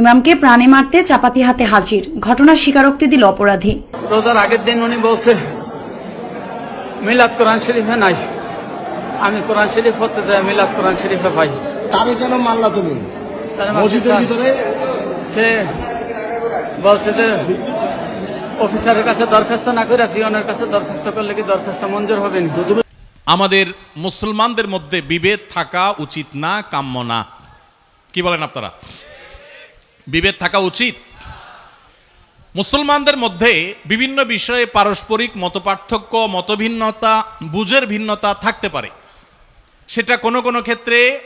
ইমামকে প্রাণে মারতে চাপাতি হাতে হাজির। ঘটনার স্বীকারোক্তি দিল অপরাধী। রোজার আগের দিন উনি বলছে মিলাদ কোরআন শরীফে নাই। আমি কোরআন শরীফ হতে যাই মিলাদ কোরআন শরীফে পাই। তারে কেন মারলা তুমি? মসজিদের ভিতরে? সে বলছে যে অফিসারের কাছে দরখাস্ত না করে পিয়নের কাছে দরখাস্ত করলে কি দরখাস্ত মঞ্জুর হবে না? আমাদের মুসলমানদের মধ্যে বিভেদ থাকা উচিত না কাম্য না। কি বলেন আপনারা? বিভেদ থাকা উচিত। মুসলমানদের মধ্যে বিভিন্ন বিষয়ে পারস্পরিক মতপার্থক্য, মতভিন্নতা, বুঝের ভিন্নতা থাকতে পারে। সেটা কোনো কোনো ক্ষেত্রে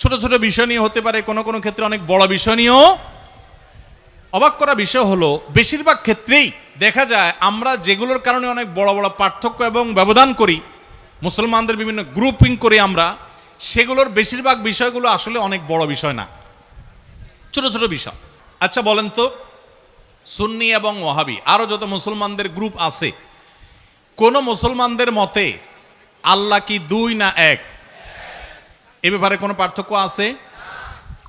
ছোট ছোট বিষয় নিয়ে হতে পারে, কোনো কোনো ক্ষেত্রে অনেক বড় বিষয় নিয়েও। অবাক করা বিষয় হলো, বেশিরভাগ ক্ষেত্রেই দেখা যায় আমরা যেগুলোর কারণে অনেক বড় বড় পার্থক্য এবং ব্যবধান করি, মুসলমানদের বিভিন্ন গ্রুপিং করি আমরা, সেগুলোর বেশিরভাগ বিষয়গুলো আসলে অনেক বড় বিষয় না। ছোট ছোট বিষয়। আচ্ছা বলেন তো, সুন্নি এবং ওহাবি আরও যত মুসলমানদের গ্রুপ আছে, কোন মুসলমানদের মতে আল্লাহ কি দুই না এক? এ ব্যাপারে কোনো পার্থক্য আছে?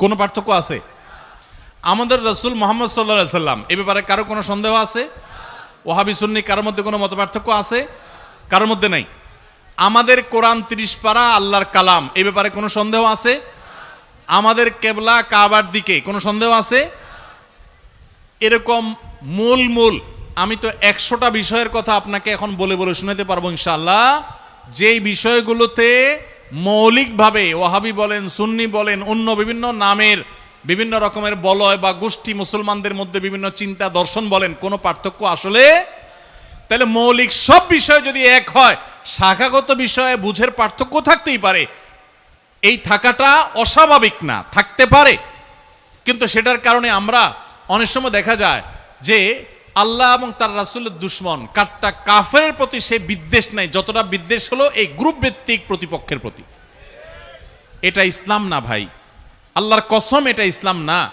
কোনো পার্থক্য আছে? আমাদের রসুল মোহাম্মদ সাল্লা সাল্লাম, এ ব্যাপারে কারও কোনো সন্দেহ আছে? ওহাবি সুন্নি, কারোর মধ্যে কোনো মত পার্থক্য আছে? কারোর মধ্যে নাই। আমাদের কোরআন তিরিশ পারা আল্লাহর কালাম, এ ব্যাপারে কোনো সন্দেহ আছে? আমাদের কেবলা কাবার দিকে, কোনো সন্দেহ আছে? এরকম মূল মূল, আমি তো একশোটা বিষয়ের কথা আপনাকে এখন বলে বলে শুনাতে পারব ইনশাল্লাহ যেই বিষয়গুলোতে মৌলিকভাবে ওহাবি বলেন, সুন্নি বলেন, অন্য বিভিন্ন নামের বিভিন্ন রকমের বলয় বা গোষ্ঠী মুসলমানদের মধ্যে বিভিন্ন চিন্তা দর্শন বলেন, কোনো পার্থক্য আসলে? তাহলে মৌলিক সব বিষয় যদি এক হয়, শাখাগত বিষয়ে বুঝের পার্থক্য থাকতেই পারে। এই থাকাটা অস্বাভাবিক না, থাকতে পারে। কিন্তু সেটার কারণে আমরা অনেক সময় দেখা যায় যে আল্লাহ এবং তার রাসুলের দুশ্মন, কারটা কাফের প্রতি সে বিদ্বেষ নাই, যতটা বিদ্বেষ হলো এই গ্রুপ ভিত্তিক প্রতিপক্ষের প্রতি। এটা ইসলাম না ভাই। আল্লাহর কসম এটা ইসলাম না।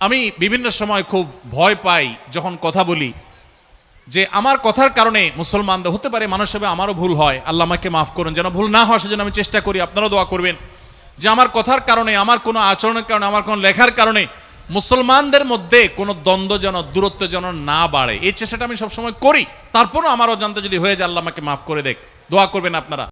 আমি বিভিন্ন সময় খুব ভয় পাই যখন কথা বলি যে আমার কথার কারণে মুসলমানদের হতে পারে, মানুষ হবে আমারও ভুল হয়। আল্লাহ আমাকে মাফ করুন, যেন ভুল না হয় সেজন্য আমি চেষ্টা করি, আপনারাও দোয়া করবেন। যে আমার কথার কারণে, আমার কোনো আচরণের কারণে, আমার কোনো লেখার কারণে মুসলমানদের মধ্যে কোনো দ্বন্দ্ব যেন, দূরত্ব যেন না বাড়ে। এই চেষ্টাটা আমি সবসময় করি। তারপরও আমার অজান্তে যদি হয়ে যায়, আল্লাহ আমাকে মাফ করে দেখ। দোয়া করবেন আপনারা।